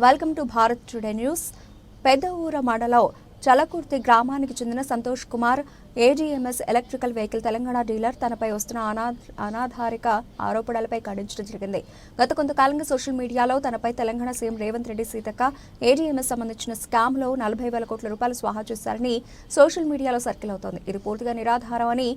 Welcome to Bharat today news. Peddavoora మండలం చలకుర్తి గ్రామానికి చెందిన Santosh Kumar AGMS electrical vehicle Telangana dealer. తనపై వస్తున్న అనా అనాధారిక ఆరోపణలపై ఖండించడం జరిగింది. గత కొంతకాలంగా సోషల్ మీడియాలో తనపై తెలంగాణ సీఎం రేవంత్ రెడ్డి సీతక్క ఏజీఎంఎస్ సంబంధించిన స్కామ్లో నలభై వేల కోట్ల రూపాయలు స్వాహా చేశారని సోషల్ మీడియాలో సర్కిల్ అవుతోంది. ఇది పూర్తిగా నిరాధారం అని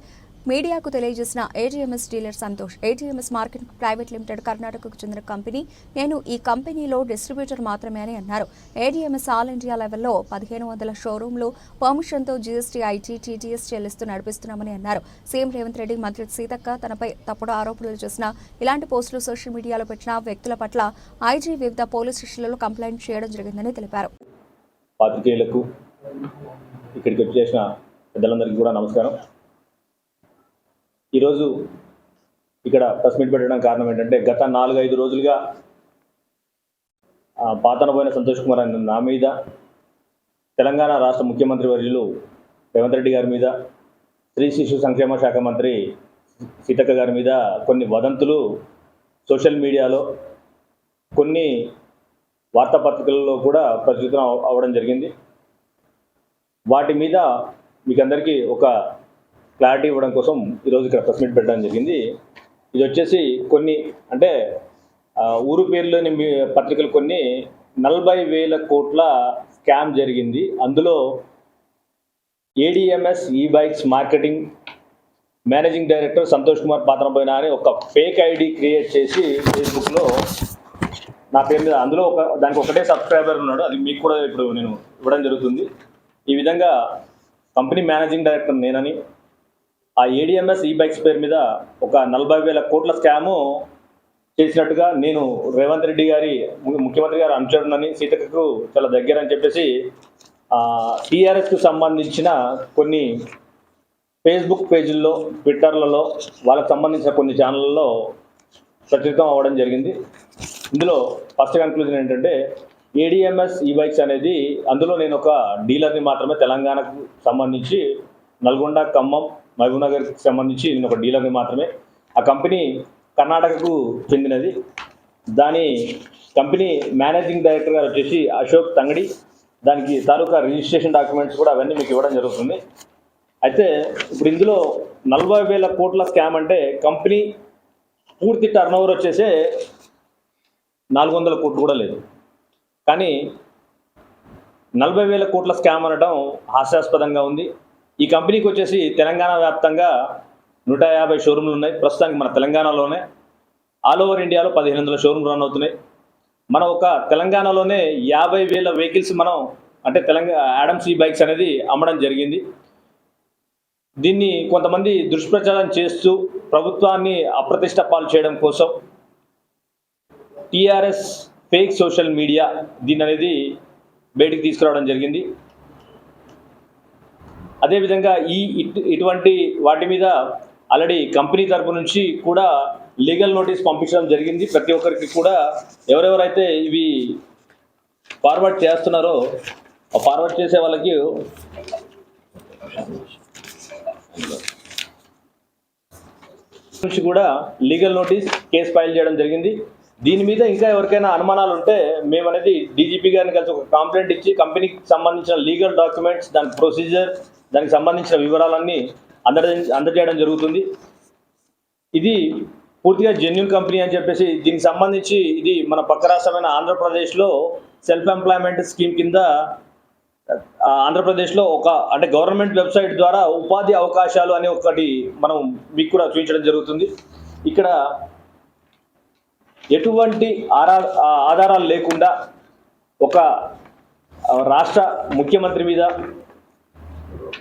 మీడియాకు తెలియజేసిన AGMS dealer Santosh AGMS market private limited కర్ణాటకకు చెందిన కంపెనీ. నేను ఈ కంపెనీలో డిస్ట్రిబ్యూటర్ మాత్రమే అని అన్నారు. ఏజీఎంఎస్ ఆల్ ఇండియా లెవెల్లో పదిహేను వందల షోరూంలు పర్మిషన్తో జీఎస్టీ ఐటీ టీటీఎస్ చెల్లిస్తూ నడిపిస్తున్నామని అన్నారు. సీఎం రేవంత్ రెడ్డి మంత్రి సీతక్క తనపై తప్పుడు ఆరోపణలు చేసిన ఇలాంటి పోస్టులు సోషల్ మీడియాలో పెట్టిన వ్యక్తుల పట్ల ఐజీ వివిధ పోలీస్ స్టేషన్లలో కంప్లైంట్ చేయడం జరిగిందని తెలిపారు. పాత్రికేయులకు ఇక్కడికి వచ్చేసిన పెద్దలందరికీ కూడా నమస్కారం. ఈరోజు ఇక్కడ ప్రెస్ మీట్ పెట్టడం కారణం ఏంటంటే గత నాలుగు ఐదు రోజులుగా పాతన పోయిన సంతోష్ కుమార్ అనే నా మీద తెలంగాణ రాష్ట్ర ముఖ్యమంత్రి వర్యులు రేవంత్ రెడ్డి గారి మీద స్త్రీ శిశు సంక్షేమ శాఖ మంత్రి సీతక్క గారి మీద కొన్ని వదంతులు సోషల్ మీడియాలో కొన్ని వార్తాపత్రికలలో కూడా ప్రచురితం అవ- అవ్వడం జరిగింది. వాటి మీద మీకందరికీ ఒక క్లారిటీ ఇవ్వడం కోసం ఈరోజు ఇక్కడ ప్రెస్ మీట్ పెట్టడం జరిగింది. ఇది వచ్చేసి కొన్ని అంటే ఊరు పేర్లోని మీ పత్రికలు కొన్ని నలభై వేల కోట్ల స్కామ్ జరిగింది. అందులో ADMS E bikes marketing managing director Santosh Kumar పాత్రపోయిన అని ఒక ఫేక్ ఐడి క్రియేట్ చేసి ఫేస్బుక్లో నా పేరు మీద అందులో ఒక దానికి ఒకటే సబ్స్క్రైబర్ ఉన్నాడు. అది మీకు కూడా ఇప్పుడు నేను ఇవ్వడం జరుగుతుంది. ఈ విధంగా కంపెనీ మేనేజింగ్ డైరెక్టర్ నేనని ఆ ఏడిఎంఎస్ ఈ బైక్స్ పేరు మీద ఒక నలభై వేల కోట్ల స్కాము చేసినట్టుగా నేను రేవంత్ రెడ్డి గారి ముఖ్యమంత్రి గారు అనుచరునని సీతక్కకు చాలా దగ్గర అని చెప్పేసి టీఆర్ఎస్కు సంబంధించిన కొన్ని ఫేస్బుక్ పేజీల్లో ట్విట్టర్లలో వాళ్ళకి సంబంధించిన కొన్ని ఛానళ్ళలో ప్రచురితం అవ్వడం జరిగింది. ఇందులో ఫస్ట్ కన్క్లూజన్ ఏంటంటే ఏడిఎంఎస్ ఈ బైక్స్ అనేది అందులో నేను ఒక డీలర్ని మాత్రమే తెలంగాణకు సంబంధించి నల్గొండ ఖమ్మం మహబూబ్నగర్కి సంబంధించి నేను ఒక డీలర్ని మాత్రమే. ఆ కంపెనీ కర్ణాటకకు చెందినది. దాని కంపెనీ మేనేజింగ్ డైరెక్టర్ గారు వచ్చేసి అశోక్ తంగడి. దానికి తాలూకా రిజిస్ట్రేషన్ డాక్యుమెంట్స్ కూడా అవన్నీ మీకు ఇవ్వడం జరుగుతుంది. అయితే ఇప్పుడు ఇందులో నలభై వేల కోట్ల స్కామ్ అంటే కంపెనీ పూర్తి టర్న్ ఓవర్ వచ్చేసే నాలుగు వందల కోట్లు కూడా లేదు. కానీ నలభై వేల కోట్ల స్కామ్ అనడం హాస్యాస్పదంగా ఉంది. ఈ కంపెనీకి వచ్చేసి తెలంగాణ వ్యాప్తంగా నూట యాభై షోరూమ్లు ఉన్నాయి. ప్రస్తుతానికి మన తెలంగాణలోనే ఆల్ ఓవర్ ఇండియాలో పదిహేను వందల షోరూమ్ రన్ అవుతున్నాయి. మనం ఒక తెలంగాణలోనే యాభై వేల వెహికల్స్ మనం అంటే తెలంగాణ యాడమ్స్ ఈ బైక్స్ అనేది అమ్మడం జరిగింది. దీన్ని కొంతమంది దుష్ప్రచారం చేస్తూ ప్రభుత్వాన్ని అప్రతిష్ట పాలు చేయడం కోసం టీఆర్ఎస్ ఫేక్ సోషల్ మీడియా దీని అనేది బయటికి తీసుకురావడం జరిగింది. అదేవిధంగా ఈ ఇటు ఇటువంటి వాటి మీద ఆల్రెడీ కంపెనీ తరపు నుంచి కూడా లీగల్ నోటీస్ పంపించడం జరిగింది. ప్రతి ఒక్కరికి కూడా ఎవరెవరైతే ఇవి ఫార్వర్డ్ చేస్తున్నారో ఫార్వర్డ్ చేసే వాళ్ళకి నుంచి కూడా లీగల్ నోటీస్ కేసు ఫైల్ చేయడం జరిగింది. దీని మీద ఇంకా ఎవరికైనా అనుమానాలు ఉంటే మేము అనేది డీజీపీ గారిని కలిసి ఒక కంప్లైంట్ ఇచ్చి కంపెనీకి సంబంధించిన లీగల్ డాక్యుమెంట్స్ దాని ప్రొసీజర్ దానికి సంబంధించిన వివరాలన్నీ అందజే అందజేయడం జరుగుతుంది. ఇది పూర్తిగా జెన్యున్ కంపెనీ అని చెప్పేసి దీనికి సంబంధించి ఇది మన పక్క రాష్ట్రమైన ఆంధ్రప్రదేశ్లో సెల్ఫ్ ఎంప్లాయ్మెంట్ స్కీమ్ కింద ఆంధ్రప్రదేశ్లో ఒక అంటే గవర్నమెంట్ వెబ్సైట్ ద్వారా ఉపాధి అవకాశాలు అనే ఒకటి మనం మీకు కూడా చూపించడం జరుగుతుంది. ఇక్కడ ఎటువంటి ఆరా ఆధారాలు లేకుండా ఒక రాష్ట్ర ముఖ్యమంత్రి మీద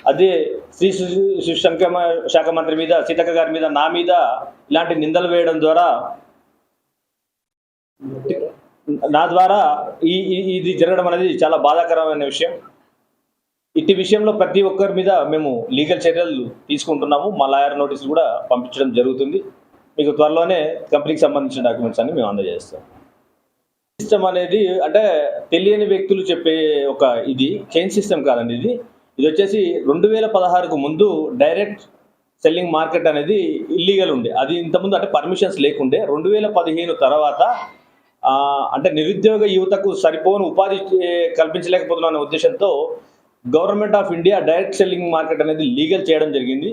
అదే శ్రీ శిశు శిశు శాఖ మంత్రి మీద సీతక్క గారి మీద నా మీద ఇలాంటి నిందలు వేయడం ద్వారా నా ద్వారా ఈ ఈ- ఇది జరగడం అనేది చాలా బాధాకరమైన విషయం. ఇట్టి విషయంలో ప్రతి ఒక్కరి మీద మేము లీగల్ చర్యలు తీసుకుంటున్నాము. మా లాయర్ నోటీసులు కూడా పంపించడం జరుగుతుంది. మీకు త్వరలోనే కంపెనీకి సంబంధించిన డాక్యుమెంట్స్ అన్ని మేము అందజేస్తాం. సిస్టమ్ అనేది అంటే తెలియని వ్యక్తులు చెప్పే ఒక ఇది చైన్ సిస్టమ్ కాదండి ఇది. ఇది వచ్చేసి రెండు వేల పదహారుకు ముందు డైరెక్ట్ సెల్లింగ్ మార్కెట్ అనేది ఇల్లీగల్ ఉండే. అది ఇంతకుముందు అంటే పర్మిషన్స్ లేకుండే. రెండు వేల పదిహేను తర్వాత అంటే నిరుద్యోగ యువతకు సరిపోని ఉపాధి కల్పించలేకపోతున్నా అనే ఉద్దేశంతో government of India direct selling market అనేది లీగల్ చేయడం జరిగింది.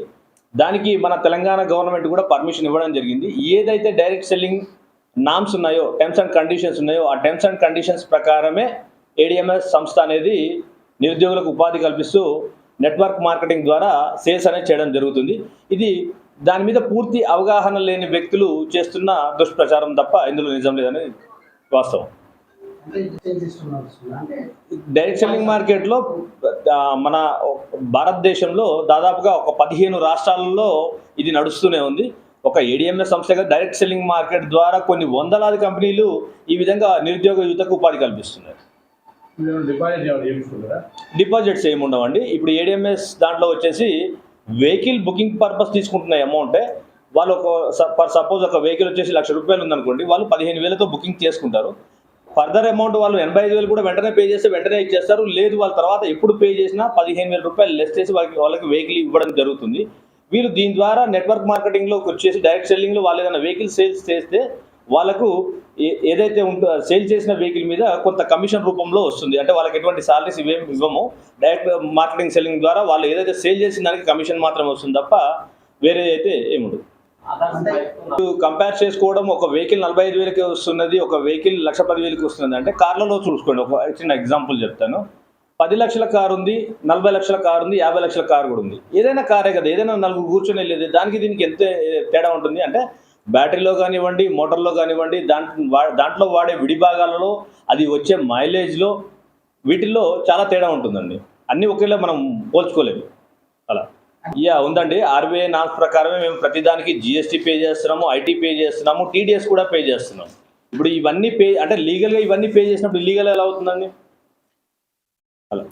దానికి మన తెలంగాణ గవర్నమెంట్ కూడా పర్మిషన్ ఇవ్వడం జరిగింది. ఏదైతే డైరెక్ట్ సెల్లింగ్ నామ్స్ ఉన్నాయో టర్మ్స్ అండ్ కండిషన్స్ ఉన్నాయో ఆ టర్మ్స్ అండ్ కండిషన్స్ ప్రకారమే ఏడిఎంఎస్ సంస్థ అనేది నిరుద్యోగులకు ఉపాధి కల్పిస్తూ నెట్వర్క్ మార్కెటింగ్ ద్వారా సేల్స్ అనేది చేయడం జరుగుతుంది. ఇది దాని మీద పూర్తి అవగాహన లేని వ్యక్తులు చేస్తున్న దుష్ప్రచారం తప్ప ఇందులో నిజం లేదని వాస్తవం. డైరెక్ట్ సెల్లింగ్ మార్కెట్లో మన భారతదేశంలో దాదాపుగా ఒక పదిహేను రాష్ట్రాలలో ఇది నడుస్తూనే ఉంది. ఒక ఏడిఎంఎస్ సంస్థగా డైరెక్ట్ సెల్లింగ్ మార్కెట్ ద్వారా కొన్ని వందలాది కంపెనీలు ఈ విధంగా నిరుద్యోగ యువతకు ఉపాధి కల్పిస్తున్నాయి. డిపాజిట్స్ ఏమి ఉండవండి. ఇప్పుడు ఏడిఎంఎస్ దాంట్లో వచ్చేసి వెహికల్ బుకింగ్ పర్పస్ తీసుకుంటున్న అమౌంటే వాళ్ళు ఒక ఫర్ సపోజ్ ఒక వెహికల్ వచ్చేసి లక్ష రూపాయలు ఉందనుకోండి వాళ్ళు పదిహేను వేలతో బుకింగ్ చేసుకుంటారు. ఫర్దర్ అమౌంట్ వాళ్ళు ఎనభై ఐదు వేలు కూడా వెంటనే పే చేస్తే వెంటనే ఇచ్చేస్తారు. లేదు వాళ్ళ తర్వాత ఎప్పుడు పే చేసినా పదిహేను వేల రూపాయలు లెస్ చేసి వాళ్ళకి వాళ్ళకి వెహికల్ ఇవ్వడం జరుగుతుంది. వీళ్ళు దీని ద్వారా నెట్వర్క్ మార్కెటింగ్లోకి వచ్చేసి డైరెక్ట్ సెల్లింగ్లో వాళ్ళు ఏదైనా వెహికల్ సేల్స్ చేస్తే వాళ్ళకు ఏ- ఏదైతే ఉంటుందో సేల్ చేసిన వెహికల్ మీద కొంత కమిషన్ రూపంలో వస్తుంది. అంటే వాళ్ళకి ఎటువంటి సాలరీస్ ఇవేమి ఇవ్వము. డైరెక్ట్ మార్కెటింగ్ సెల్లింగ్ ద్వారా వాళ్ళు ఏదైతే సేల్ చేసిన దానికి కమిషన్ మాత్రమే వస్తుంది తప్ప వేరే అయితే ఏముండదు. కంపేర్ చేసుకోవడం ఒక వెహికల్ నలభై ఐదు వేలకి వస్తున్నది ఒక వెహికల్ లక్ష పది వేలకి వస్తున్నది. అంటే కార్లలో చూసుకోండి. ఒక చిన్న ఎగ్జాంపుల్ చెప్తాను. పది లక్షల కారు ఉంది నలభై లక్షల కారు ఉంది యాభై లక్షల కారు కూడా ఉంది. ఏదైనా కారే కదా ఏదైనా నలుగురు కూర్చొని వెళ్ళేది దానికి దీనికి ఎంత తేడా ఉంటుంది? అంటే బ్యాటరీలో కానివ్వండి మోటార్లో కానివ్వండి దాంట్లో వా- దాంట్లో వాడే విడి భాగాలలో అది వచ్చే మైలేజ్లో వీటిల్లో చాలా తేడా ఉంటుందండి. అన్నీ ఒకేలా మనం పోల్చుకోలేము. అలా. యా ఉందండి. ఆర్బీఐ నామ్స్ ప్రకారమే మేము ప్రతిదానికి జిఎస్టీ పే చేస్తున్నాము ఐటీ పే చేస్తున్నాము టీడీఎస్ కూడా పే చేస్తున్నాం. ఇప్పుడు ఇవన్నీ పే అంటే లీగల్గా ఇవన్నీ పే చేసినప్పుడు లీగల్ ఎలా అవుతుందండి? హలో.